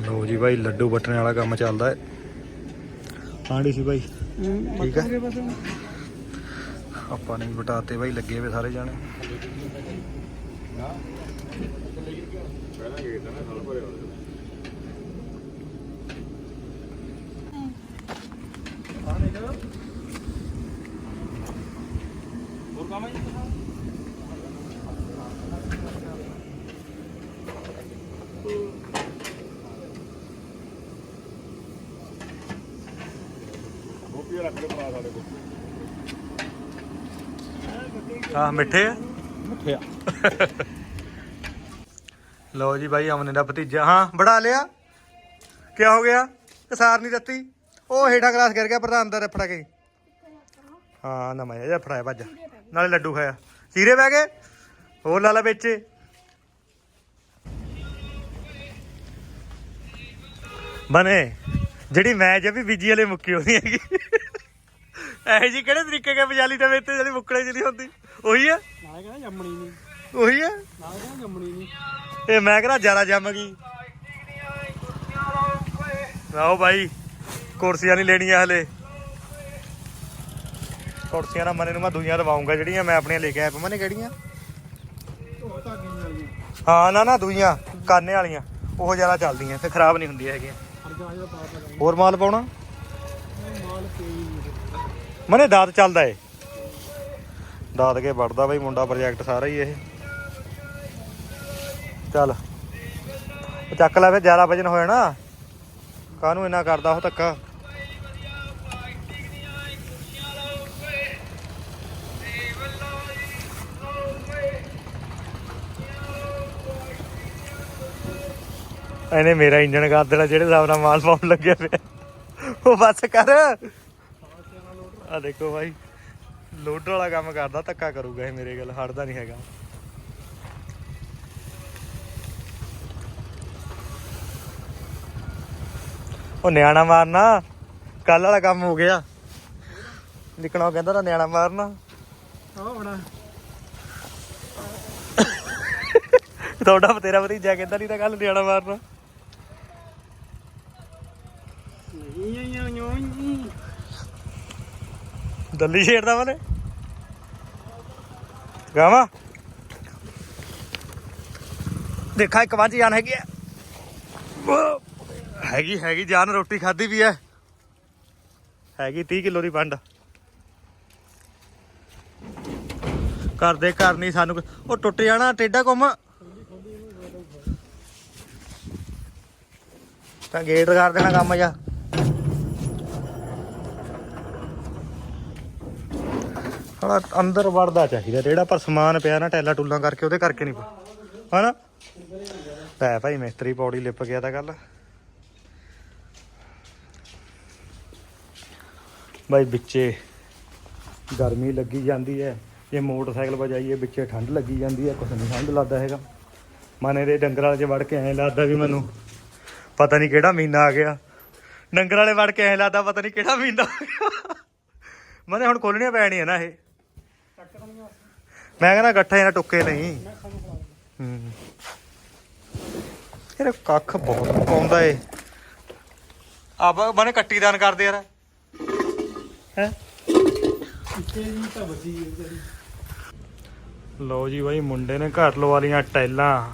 ਲੋ ਜੀ ਭਾਈ ਲੱਡੂ ਬਟਣੇ ਵਾਲਾ ਕੰਮ ਚੱਲਦਾ ਹੈ। ਹਾਂਡੀ ਸੀ ਭਾਈ ਠੀਕ ਹੈ। ਆਪਾਂ ਨੇ ਬਟਾਤੇ ਭਾਈ ਲੱਗੇ ਵੇ ਸਾਰੇ ਜਾਣੇ। ਹਾਂ ਮਿੱਠੇ ਆ? ਮੁੱਠਿਆ ਲਓ ਜੀ ਭਾਈ ਅਮਨੇ ਦਾ ਭਤੀਜਾ। ਹਾਂ ਬੜਾ ਲਿਆ। ਕੀ ਹੋ ਗਿਆ? ਕਸਾਰ ਨਹੀਂ ਦਿੱਤੀ। ਉਹ ਹੇਠਾਂ ਗਲਾਸ ਗਿਰ ਗਿਆ ਪ੍ਰਧਾਨ ਦਾ ਫੜਾ ਕੇ। ਹਾਂ ਨਾ ਮੈਂ ਜਾ ਫੜਾਇਆ ਭੱਜ। ਨਾਲੇ ਲੱਡੂ ਖਾਇਆ। ਚੀਰੇ ਬਹਿ ਗਏ? ਹੋਰ ਲਾ ਲੈ ਵਿੱਚ। ਬਨੇ ਜਿਹੜੀ ਮੈਚ ਆ ਵੀ ਬੀਜੀ ਵਾਲੇ ਮੁੱਕੀ ਹੋਣੀ ਹੈਗੀ। ਇਹ ਜੀ ਕਿਹੜੇ ਤਰੀਕੇ ਕੇ ਬਜਾਲੀ ਦੇ ਵਿੱਚ ਜਿਹੜੀ ਮੁੱਕੜੇ ਜਿਹੜੀ ਹੁੰਦੀ? ਉਹੀ ਆ? ਨਾਲੇ ਕਹਿੰਦਾ ਜੰਮਣੀ ਨਹੀਂ ਉਹੀ ਆ? ਨਾਲੇ ਕਹਿੰਦਾ ਜੰਮਣੀ ਨਹੀਂ ਇਹ ਮੈਂ ਕਿਹੜਾ ਜ਼ਿਆਦਾ ਜੰਮ ਗਈ? ਆਓ ਭਾਈ ਕੁਰਸੀਆਂ ਨਹੀਂ ਲੈਣੀਆਂ ਹਲੇ। ਕੁਰਸੀਆਂ ਨਾ ਮਨੇ ਨੂੰ ਮੈਂ ਦੂਈਆਂ ਦਵਾਉਂਗਾ ਜਿਹੜੀਆਂ ਮੈਂ ਆਪਣੀਆਂ ਲੈ ਕੇ ਆਇਆ। ਪਮਨੇ ਕਿਹੜੀਆਂ। ਹਾਂ ਨਾ ਨਾ ਦੂਈਆਂ ਕਾਨੇ ਵਾਲੀਆਂ। ਉਹ ਜ਼ਿਆਦਾ ਚੱਲਦੀਆਂ ਤੇ ਖਰਾਬ ਨਹੀਂ ਹੁੰਦੀਆਂ ਹੈਗੀਆਂ। ਹਰ ਮਾਲ ਪਾਉਣਾ? ਮਨੇ ਦਾਤ ਚੱਲਦਾ ਏ। ਦਾਤ ਕੇ ਵੜਦਾ ਬਈ ਮੁੰਡਾ ਪ੍ਰੋਜੈਕਟ ਸਾਰਾ ਹੀ ਇਹ। ਚੱਲ। ਚੱਕ ਲੈ ਫੇ 11 ਵਜਨ ਹੋਇਆ ਨਾ। ਕਾਹਨੂੰ ਇੰਨਾ ਕਰਦਾ ਉਹ ਧੱਕਾ? ਇਹਨੇ ਮੇਰਾ ਇੰਜਣ ਕਰ ਦੇਣਾ, ਜਿਹੜੇ ਹਿਸਾਬ ਨਾਲ ਮਾਲ ਪਾਉਣ ਲੱਗਿਆ ਪਿਆ। ਉਹ ਬਸ ਕਰ। ਆ ਦੇਖੋ ਭਾਈ ਲੋਡ ਵਾਲਾ ਕੰਮ ਕਰਦਾ ਧੱਕਾ ਕਰੂਗਾ ਇਹ ਮੇਰੇ ਗੱਲ ਹਟਦਾ ਨਹੀਂ ਹੈਗਾ। ਉਹ ਨਿਆਣਾ ਮਾਰਨਾ ਕੱਲ ਵਾਲਾ ਕੰਮ ਹੋ ਗਿਆ। ਨਿਕਣਾ ਕਹਿੰਦਾ ਤਾਂ ਨਿਆਣਾ ਮਾਰਨਾ। ਆਹ ਬੜਾ ਤੁਹਾਡਾ ਤੇਰਾ ਭਤੀਜਾ ਕਹਿੰਦਾ ਨਹੀਂ ਤਾਂ ਕੱਲ ਨਿਆਣਾ ਮਾਰਨਾ। ਨਹੀਂ ਨਹੀਂ ਨਹੀਂ ਦੱਲੀ ਛੇੜਦਾ ਮਨੇ ਗਾਵਾ। ਦੇਖਾ, ਇੱਕ ਵਾਂਝ ਜਾਨ ਹੈਗੀ ਆ। ਹੈਗੀ ਹੈਗੀ, ਜਾਨ, ਰੋਟੀ ਖਾਦੀ ਵੀ ਐ ਹੈਗੀ 30 ਕਿਲੋ ਦੀ ਵੰਡ। ਕਰਦੇ ਕਰਨੀ ਸਾਨੂੰ ਉਹ ਟੁੱਟ ਜਾਣਾ ਟੇਡਾ ਕੁੰਮ ਤਾਂ ਗੇਟ ਕਰ ਦੇਣਾ ਕੰਮ ਜਾ ਥੋੜਾ ਅੰਦਰ ਵੜਦਾ ਚਾਹੀਦਾ, ਜਿਹੜਾ ਪਰ ਸਮਾਨ ਪਿਆ ਨਾ ਟੈਲਾ ਟੂਲਾਂ ਕਰਕੇ, ਉਹਦੇ ਕਰਕੇ ਨਹੀਂ ਹਨਾ? ਲੈ ਭਾਈ ਮਿਸਤਰੀ ਪੌੜੀ ਲਿਪ ਗਿਆ ਤਾਂ ਗੱਲ ਭਾਈ ਵਿੱਚੇ ਗਰਮੀ ਲੱਗੀ ਜਾਂਦੀ ਹੈ, ਜੇ ਮੋਟਰਸਾਈਕਲ ਵਜਾਈਏ, ਵਿੱਚੇ ਠੰਡ ਲੱਗੀ ਜਾਂਦੀ ਹੈ, ਕੁਛ ਨਹੀਂ ਠੰਡ ਲੱਗਦਾ ਹੈਗਾ। ਮਨੇ ਦੇ ਡੰਗਰਾਂ 'ਚ ਵੜ ਕੇ ਐਂ ਲੱਗਦਾ ਵੀ ਮੈਨੂੰ ਪਤਾ ਨਹੀਂ ਕਿਹੜਾ ਮਹੀਨਾ ਆ ਗਿਆ। ਡੰਗਰ ਵਾਲੇ ਵੜ ਕੇ ਐਂ ਲੱਗਦਾ ਪਤਾ ਨਹੀਂ ਕਿਹੜਾ ਮਹੀਨਾ ਆ ਗਿਆ। ਮਨੇ ਹੁਣ ਖੋਲਣੀਆਂ ਪੈਣੀਆਂ ਨਾ ਇਹ। ਮੈਂ ਕਹਿੰਦਾ ਇਕੱਠੇ ਇਹਨਾਂ ਟੁੱਕੇ ਨਹੀਂ। ਹੂੰ। ਇਹਦੇ ਕੱਖ ਬਹੁਤ ਪਾਉਂਦਾ ਏ। ਆਪ ਬਨੇ ਕੱਟੀ ਦਾਨ ਕਰਦੇ ਯਾਰ। ਹੈ? ਲਓ ਜੀ ਬਾਈ ਮੁੰਡੇ ਨੇ ਘਰ ਲਵਾ ਲੀਆਂ ਟੈਲਾਂ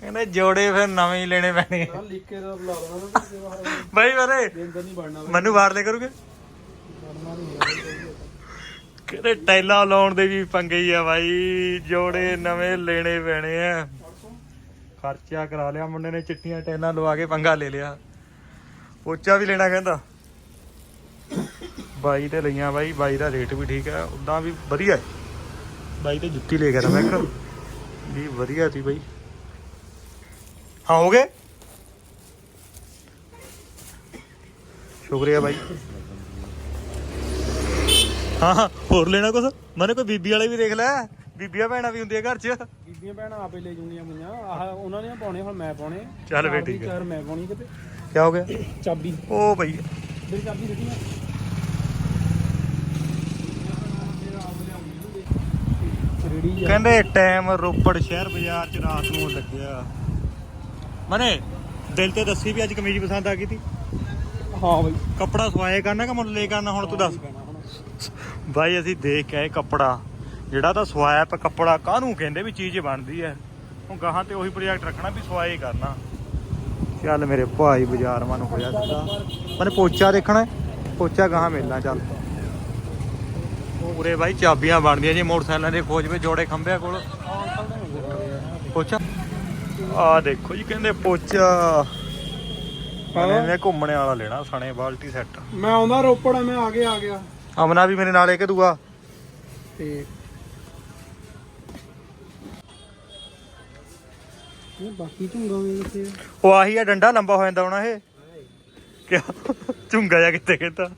ਕਹਿੰਦੇ ਜੋੜੇ ਫਿਰ ਨਵੇਂ ਹੀ ਲੈਣੇ ਪੈਣੇ। ਆ ਦਾ ਬੁਲਾ ਨਾ ਬਾਈ ਬਾਰੇ ਮੈਨੂੰ ਵਾਰ ਲੈ ਕਰੋਗੇ ਬਣਨਾ ਨਹੀਂ ਲਾਉਣ ਦੇ ਵੀ ਪੰਗੇ ਹੀ ਆ ਬਾਈ। ਜੋੜੇ ਨਵੇਂ ਲੈਣੇ ਪੈਣੇ ਆ। ਖਰਚਾ ਕਰਾ ਲਿਆ, ਮੁੰਡੇ ਨੇ ਚਿੱਟੀਆਂ ਟੈਲਾਂ ਲਵਾ ਕੇ ਪੰਗਾ ਲੈ ਲਿਆ। ਪੋਚਾ ਵੀ ਲੈਣਾ ਕਹਿੰਦਾ। ਬਾਈ ਤੇ ਲਈਆਂ ਬਾਈ ਬਾਈ ਦਾ ਰੇਟ ਵੀ ਠੀਕ ਹੈ ਉਦਾਂ ਵੀ ਵਧੀਆ। ਹੈ ਬਾਈ ਤੇ ਜੁੱਤੀ ਲੈ ਗਿਆ ਤਾਂ ਮੈਂ ਕਿਹਾ। ਵੀ ਵਧੀਆ ਸੀ ਬਾਈ। ਹਾਂ, ਹੋ ਗਏ? ਸ਼ੁਕਰੀਆ ਬਾਈ। ਹਾਂ ਹੋਰ ਲੈਣਾ ਕੁਛ? ਮਨੇ ਕੋਈ ਬੀਬੀ ਵਾਲੇ ਵੀ ਦੇਖ ਲੈ। ਬੀਬੀਆਂ ਭੈਣਾਂ ਵੀ ਹੁੰਦੀਆਂ ਘਰ 'ਚ। ਬੀਬੀਆਂ ਭੈਣਾਂ ਆਪੇ ਲੈ ਜੂਨੀਆਂ ਪਈਆਂ ਆਹ ਉਹਨਾਂ ਨੇ ਪਾਉਣੇ ਹੁਣ ਮੈਂ ਪਾਉਣੇ। ਚੱਲ ਬਈ ਠੀਕ ਹੈ। ਚਾਰ ਮੈਂ ਪਾਉਣੀ ਕਿਤੇ। ਕੀ ਹੋ ਗਿਆ? ਚਾਬੀ। ਉਹ ਬਈ। ਮੇਰੀ ਚਾਬੀ ਦਿੱਤੀ ਨਾ ਰੇੜੀ ਆ। ਕਹਿੰਦੇ ਟਾਈਮ ਰੋਪੜ ਸ਼ਹਿਰ ਬਾਜ਼ਾਰ 'ਚ ਰਾਤ ਨੂੰ ਲੱਗਿਆ। ਮਨੇ ਦਿਲ ਤੇ ਦੱਸੀ ਵੀ ਅੱਜ ਕਮੀਜ਼ ਪਸੰਦ ਆ ਗਈ ਤੀ? ਹਾਂ ਬਈ। ਕੱਪੜਾ ਸਵਾਏ ਕਰਨਾ ਕਿ ਮੁੱਲ ਲੈ ਕਰਨਾ ਹੁਣ ਤੂੰ ਦੱਸ। ਬਾਈ ਅਸੀਂ ਦੇਖ ਕੇ ਆਏ ਕੱਪੜਾ। ਜਿਹੜਾ ਤਾਂ ਸਵਾਇਆ ਪਿਆ ਕੱਪੜਾ ਕਾਹਨੂੰ ਕਹਿੰਦੇ ਵੀ ਚੀਜ਼ ਬਣਦੀ ਹੈ ਹੁਣ ਗਾਹਾਂ ਤੇ ਉਹੀ ਪ੍ਰੋਜੈਕਟ ਰੱਖਣਾ ਵੀ ਸਵਾਏ ਕਰਨਾ। ਚੱਲ ਮੇਰੇ ਭਾਈ ਬਾਜ਼ਾਰ ਮਨ ਹੋਇਆ ਸਿੱਧਾ। ਮਨੇ ਪੋਚਾ ਦੇਖਣਾ? ਪੋਚਾ ਗਾਹਾਂ ਮਿਲਣਾ ਚੱਲ। ਪੂਰੇ ਬਾਈ ਚਾਬੀਆਂ ਬਣਦੀਆਂ ਜੀ ਮੋਟਰਸਾਈਕਲਾਂ ਦੇ ਖੋਜ ਵਿੱਚ ਜੋੜੇ ਖੰਭਿਆਂ ਕੋਲ। ਪੋਚਾ। ਆ ਦੇਖੋ ਜੀ ਕਹਿੰਦੇ ਪੋਚਾ। ਨੇ ਘੁੰਮਣੇ ਵਾਲਾ ਲੈਣਾ ਸਣੇ ਬਾਲਟੀ ਸੈੱਟ। ਮੈਂ ਆਉਂਦਾ ਰੋਪੜ ਮੈਂ ਆ ਗਿਆ ਆ ਗਿਆ। ਅਮਨਾ ਵੀ ਮੇਰੇ ਨਾਲ ਇੱਕ ਦੂਆ। ਤੇ ਇਹ ਬਾਕੀ ਝੁੰਗਾ ਵੀ ਕਿੱਥੇ ਆ? ਉਹ ਆਹੀ ਆ ਡੰਡਾ ਲੰਬਾ ਹੋ ਜਾਂਦਾ ਹੋਣਾ ਇਹ। ਕਿਆ? ਝੁੰਗਾ ਜਾ ਕਿੱਥੇ ਕਹਿੰਦਾ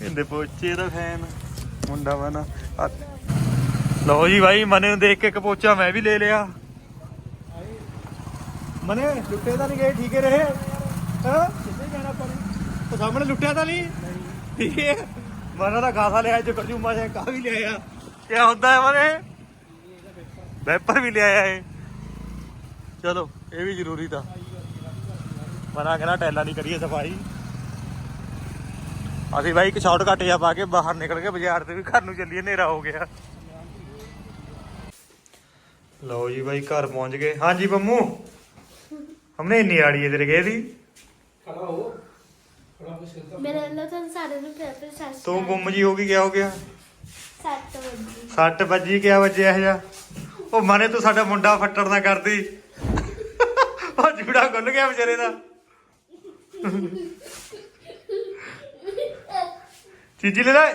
ਕਹਿੰਦੇ ਪੋਚੇ ਦਾ ਫੈਨ। ਮੁੰਡਾ ਵਾ ਨਾ। ਆ- ਲਓ ਜੀ ਭਾਈ ਮਨੇ ਨੂੰ ਦੇਖ ਕੇ ਇੱਕ ਪੋਚਾ ਮੈਂ ਵੀ ਲੈ ਲਿਆ। ਮਨੇ ਲੁੱਟੇ ਤਾਂ ਨਹੀਂ ਗਏ ਠੀਕ ਰਹੇ। ਹਾਂ? ਕਿੱਥੇ ਜਾਣਾ ਪਰ ਸਾਹਮਣੇ ਲੁੱਟਿਆ ਤਾਂ ਨਹੀਂ? ਠੀਕ ਹੈ ਮਨਾ ਦਾ ਖਾਸਾ ਲਿਆ ਜੋ ਕਰਜੂਮਾ ਜਿਹਾ ਕਾ ਵੀ ਲਿਆਇਆ? ਕਿਆ ਹੁੰਦਾ ਹੈ ਮਨੇ ਵੈਪਰ ਵੀ ਲਿਆਇਆ ਇਹ। ਚਲੋ, ਇਹ ਵੀ ਜ਼ਰੂਰੀ ਤਾਂ। ਮਨਾ ਕਹਿੰਦਾ ਟੈਲਾ ਨਹੀਂ ਕਰੀਏ ਸਫ਼ਾਈ। ਅਸੀਂ ਬਾਈ ਇੱਕ ਸ਼ਾਰਟਕਟ ਜਿਹਾ ਪਾ ਕੇ ਬਾਹਰ ਨਿਕਲ ਕੇ ਬਾਜ਼ਾਰ ਤੇ ਵੀ ਘਰ ਨੂੰ ਚੱਲੀਏ, ਹਨੇਰਾ ਹੋ ਗਿਆ। ਲਓ ਜੀ ਬਾਈ, ਘਰ ਪਹੁੰਚ ਗਏ। ਹਾਂਜੀ ਬੰਮੂ ਹਮਨੇ ਇੰਨੀ ਆੜੀ ਤੇਰੇ ਗਏ ਸੀ ਖੜਾ ਹੋ। ਮੇਰੇ ਵੱਲੋਂ ਤੁਹਾਨੂੰ ਸਾਰਿਆਂ ਨੂੰ ਪਿਆਰ ਭਰੀ ਸਤਿ ਸ਼੍ਰੀ ਤੂੰ ਗੁੰਮ ਜੀ ਹੋ ਗਈ ਕਿਆ ਹੋ ਗਿਆ? ਸੱਤ ਵਜੇ। ਸੱਟ ਵੱਜੀ ਕਿਆ ਵੱਜਿਆ ਇਹ ਜਾ ਉਹ ਮਾਨੇ ਤੂੰ ਸਾਡਾ ਮੁੰਡਾ ਫੱਟੜ ਨਾ ਕਰਦੀ। ਉਹ ਜੂੜਾ ਖੁੱਲ ਗਿਆ ਵਿਚਾਰੇ ਦਾ। ਚੀਜੀ ਲੈ ਲੈ।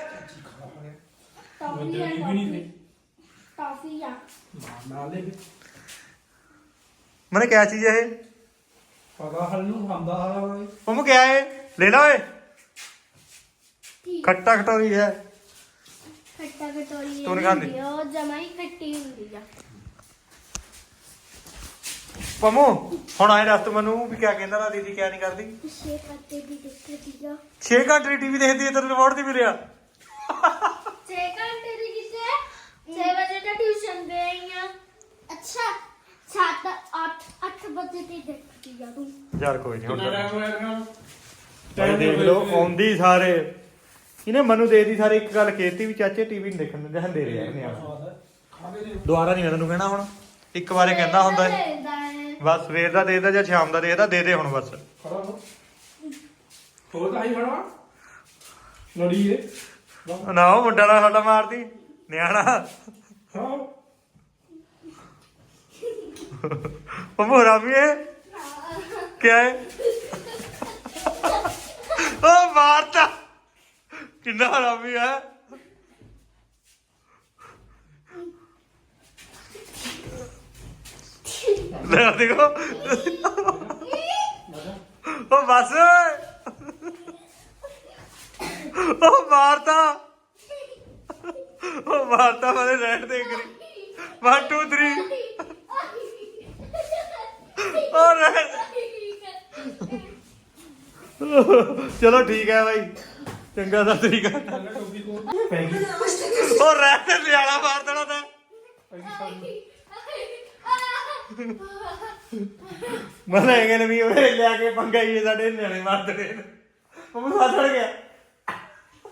ਟਾਫੀ ਆ ਵੀ ਨਹੀਂ ਥੇ ਟਾਫੀ ਆ। ਨਾਲ ਦੇ ਮਨੇ ਕਿਆ ਚੀਜ਼ ਹੈ ਇਹ? ਪਤਾ ਹਲ ਨੂੰ ਖਾਂਦਾ ਹਾਲਾ ਓਏ ਉਹ ਕਿਆ ਹੈ ਲੈ ਲਾ ਓਏ। ਠੀਕ ਖੱਟਾ ਖਟੋਰੀ ਹੈ। ਖੱਟਾ ਕਟੋਰੀ ਤੂੰ ਨੀ ਖਾਂਦੀ? ਉਹ ਜਮਾ ਹੀ ਖੱਟੀ ਹੁੰਦੀ ਆ। ਪਮੂ ਹੁਣ ਆਏ ਦੱਸ ਤੂੰ ਮੈਨੂੰ ਵੀ ਕਿਆ ਕਹਿੰਦਾ ਦੀਦੀ ਕਿਆ ਨਹੀਂ ਕਰਦੀ? ਛੇ ਪੱਤੇ ਦੀ ਦਿੱਕਤ ਆ 6 ਘੰਟੇ ਟੀਵੀ ਦੇਖਦੀ ਹੈ ਤੇਰੇ ਰਿਮੋਟ ਦੀ ਵੀ ਰਿਹਾ ਛੇ ਘੰਟੇ ਦੀ ਕਿਤੇ 6 ਵਜੇ ਤਾਂ ਟਿਊਸ਼ਨ ਗਈ ਆ। ਅੱਛਾ 7 8 8 ਵਜੇ ਦੀ ਦੇਖਦੀ ਆ ਤੂੰ। ਯਾਰ ਕੋਈ ਨਹੀਂ ਹੁਣ ਤਾਂ- ਹੋਇਆ ਭਾਈ ਦੇਖ ਲਓ ਆਉਂਦੀ ਸਾਰੇ। ਇਹਨੇ ਮਨੂੰ ਦੇ ਦੀ ਸਾਰੇ ਇੱਕ ਗੱਲ ਕਹਿਤੀ ਵੀ ਚਾਚੇ ਟੀਵੀ ਨਹੀਂ ਦੇਖਣ ਦਿੰਦੇ ਹੰਦੇ ਰਿਹਾ ਨਿਆਣਾ ਦੁਬਾਰਾ ਨਹੀਂ ਮੈਂ ਤੈਨੂੰ ਕਹਿਣਾ ਹੁਣ ਇੱਕ ਵਾਰੇ ਕਹਿੰਦਾ ਹੁੰਦਾ ਹੈ। ਬਸ ਸਵੇਰ ਦਾ ਦੇ ਦੇ ਜਾਂ ਸ਼ਾਮ ਦਾ ਦੇ ਦੇ ਦੇ ਦੇ ਹੁਣ ਬਸ। ਖੜਾ ਹੋ। ਹੋ ਤਾਂ ਹੀ ਖੜਾ ਲੜੀਏ ਨਾ ਉਹ ਮੁੰਡਾ ਦਾ ਸਾਡਾ ਮਾਰਦੀ ਨਿਆਣਾ। ਹਾਂ। ਪੰਮੂ ਹਰਾਮੀ ਹੈ। ਕਿਆ ਹੈ? ਉਹ ਮਾਰਤਾ ਕਿੰਨਾ ਹਰਾਮੀ ਹੈ। ਲੈ ਦੇਖੋ। ਉਹ ਬਸ। ਉਹ ਮਾਰਤਾ ਉਹ ਮਾਰਤਾ ਮੈਂ ਰੈਡ ਦੇ ਕਰੀ। 1 2 3 ਉਹ ਰਹਿਣ ਚਲੋ ਠੀਕ ਹੈ ਭਾਈ ਚੰਗਾ ਦਾ ਤਰੀਕਾ ਟੋਪੀ ਕੋ ਉਹ ਰਹਿ ਤੇ ਲਿਆਲਾ ਮਾਰ ਦੇਣਾ ਤਾਂ। ਮਨੇ ਕਹਿੰਦੇ ਵੀ ਉਹ ਲਿਆ ਕੇ ਪੰਗਾ ਹੀ ਇਹ ਸਾਡੇ ਨਿਆਣੇ ਮਾਰ ਦੇਣੇ ਨੇ। ਉਹ ਫਸੜ ਗਿਆ।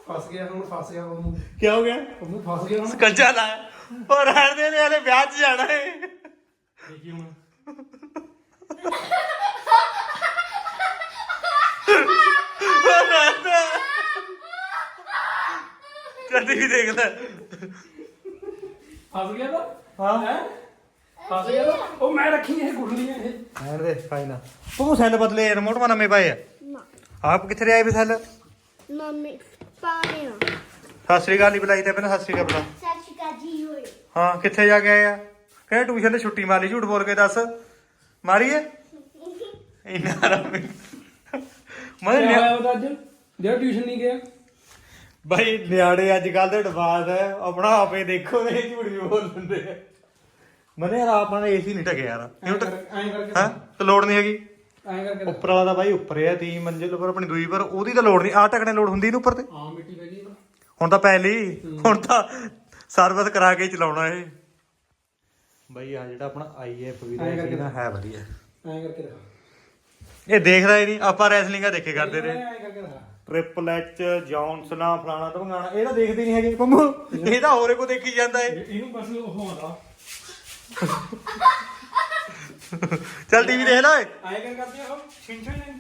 ਫਸ ਗਿਆ ਹੁਣ ਫਸ ਗਿਆ ਉਹਨੂੰ ਕੀ ਹੋ ਗਿਆ? ਉਹਨੂੰ ਫਸ ਗਿਆ ਹੁਣ। ਕੱਚਾ ਲਾ। ਉਹ ਰਹਿਣ ਦੇ ਨੇ ਹਲੇ ਵਿਆਹ 'ਚ ਜਾਣਾ ਹੈ। ਦੇਖੀ ਹੁਣ। ਕਦੀ ਵੀ ਦੇਖ ਲੈ। ਫਸ ਗਿਆ ਤਾਂ? ਹਾਂ। ਹੈ? ਫਸ ਗਿਆ ਤਾਂ? ਉਹ ਮੈਂ ਰੱਖੀ ਇਹ ਗੁੱਡਲੀਆਂ ਇਹ। ਰਹਿਣ ਦੇ ਫਾਈਨਾ ਤੂੰ ਸੈੱਲ ਬਦਲੇ ਰਿਮੋਟ ਮਾ ਨਵੇਂ ਪਾਏ ਆ। ਨਾ। ਆਪ ਕਿੱਥੇ ਰਹਿ ਵੀ ਸੈੱਲ? ਮੰਮੀ ਪਾਣੀ ਆ। ਸਤਿ ਸ੍ਰੀ ਅਕਾਲ ਨਹੀਂ ਬੁਲਾਈ ਤੇ ਪਹਿਲਾਂ ਸਤਿ ਸ੍ਰੀ ਅਕਾਲ ਬੁਲਾ। ਸਤਿ ਸ਼੍ਰੀ ਅਕਾਲ ਜੀ ਹੋਏ ਹਾਂ ਕਿੱਥੇ ਜਾ ਕੇ ਆਏ ਆ? ਕਹਿੰਦੇ ਟਿਊਸ਼ਨ ਤੇ ਛੁੱਟੀ ਮਾਰੀ? ਝੂਠ ਬੋਲ ਕੇ ਦੱਸ। ਮਾਰੀਏ? ਇੰਨਾ ਰਮੀ ਮੈਂ ਕੀ ਨਿਆ- ਉਹਦਾ ਅੱਜ? ਜਿਹੜਾ ਟਿਊਸ਼ਨ ਨਹੀਂ ਗਿਆ। ਭਾਈ ਨਿਆੜੇ ਅੱਜ ਕੱਲ ਦੇ ਐਡਵਾਂਸ ਹੈ ਆਪਣਾ ਆਪੇ ਦੇਖੋ ਇਹ ਝੂਠ ਵੀ ਬੋਲ ਦਿੰਦੇ ਆ। ਮਨੇ ਯਾਰ ਆਪਣਾ ਏਸੀ ਨਹੀਂ ਟਕਿਆ ਯਾਰ। ਐਂ ਇਹਨੂੰ ਕਰ- ਟਕ ਐਂ ਕਰਕੇ ਹਾਂ? ਤੇ ਲੋੜ ਨਹੀਂ ਹੈਗੀ। ਐਂ ਕਰਕੇ ਉੱਪਰ ਵਾਲਾ ਤਾਂ ਭਾਈ ਉੱਪਰ ਹੈ ਤੀ ਮੰਜ਼ਿਲ ਉੱਪਰ ਆਪਣੀ ਦੂਈ ਪਰ ਉਹਦੀ ਤਾਂ ਲੋੜ ਨਹੀਂ। ਆ ਟਕਣੇ ਲੋੜ ਹੁੰਦੀ ਇਹਨੂੰ ਉੱਪਰ ਤੇ। ਹਾਂ ਮਿੱਟੀ ਪੈ ਗਈ ਹੁਣ ਤਾਂ ਪਹਿਲੀ ਹੁਣ ਤਾਂ ਸਰਵਿਸ ਕਰਾ ਕੇ ਹੀ ਚਲਾਉਣਾ ਇਹ। ਬਈ ਆ ਜਿਹੜਾ ਆਪਣਾ ਆਈਐਫ ਵੀ ਦਾ ਐਂ ਕਰਕੇ ਏਸੀ ਨਾ ਹੈ ਵਧੀਆ। ਐਂ ਕਰਕੇ ਦਿਖਾ ਇਹ ਦੇਖਦਾ ਹੀ ਨਹੀਂ ਆਪਾਂ ਰੈਸਲਿੰਗਾਂ ਦੇਖੇ ਕਰਦੇ ਰਹੇ। ਟ੍ਰਿਪਲ ਐਚ ਜੌਨਸਨਾ ਫਲਾਣਾ ਧਮਗਾਣਾ ਇਹ ਤਾਂ ਦੇਖਦੇ ਨਹੀਂ ਹੈਗੇ। ਪੰਮੂ ਇਹ ਤਾਂ ਹੋਰੇ ਕੋ ਦੇਖੀ ਜਾਂਦਾ ਏ। ਇਹਨੂੰ ਬਸ ਉਹ ਆਉਂਦਾ ਚੱਲ ਟੀਵੀ ਦੇਖ ਲੈ ਓਏ। ਐਂ ਕਰ ਕਰਦੇ ਆ ਉਹ ਛਿੰਛਣ ਨੇ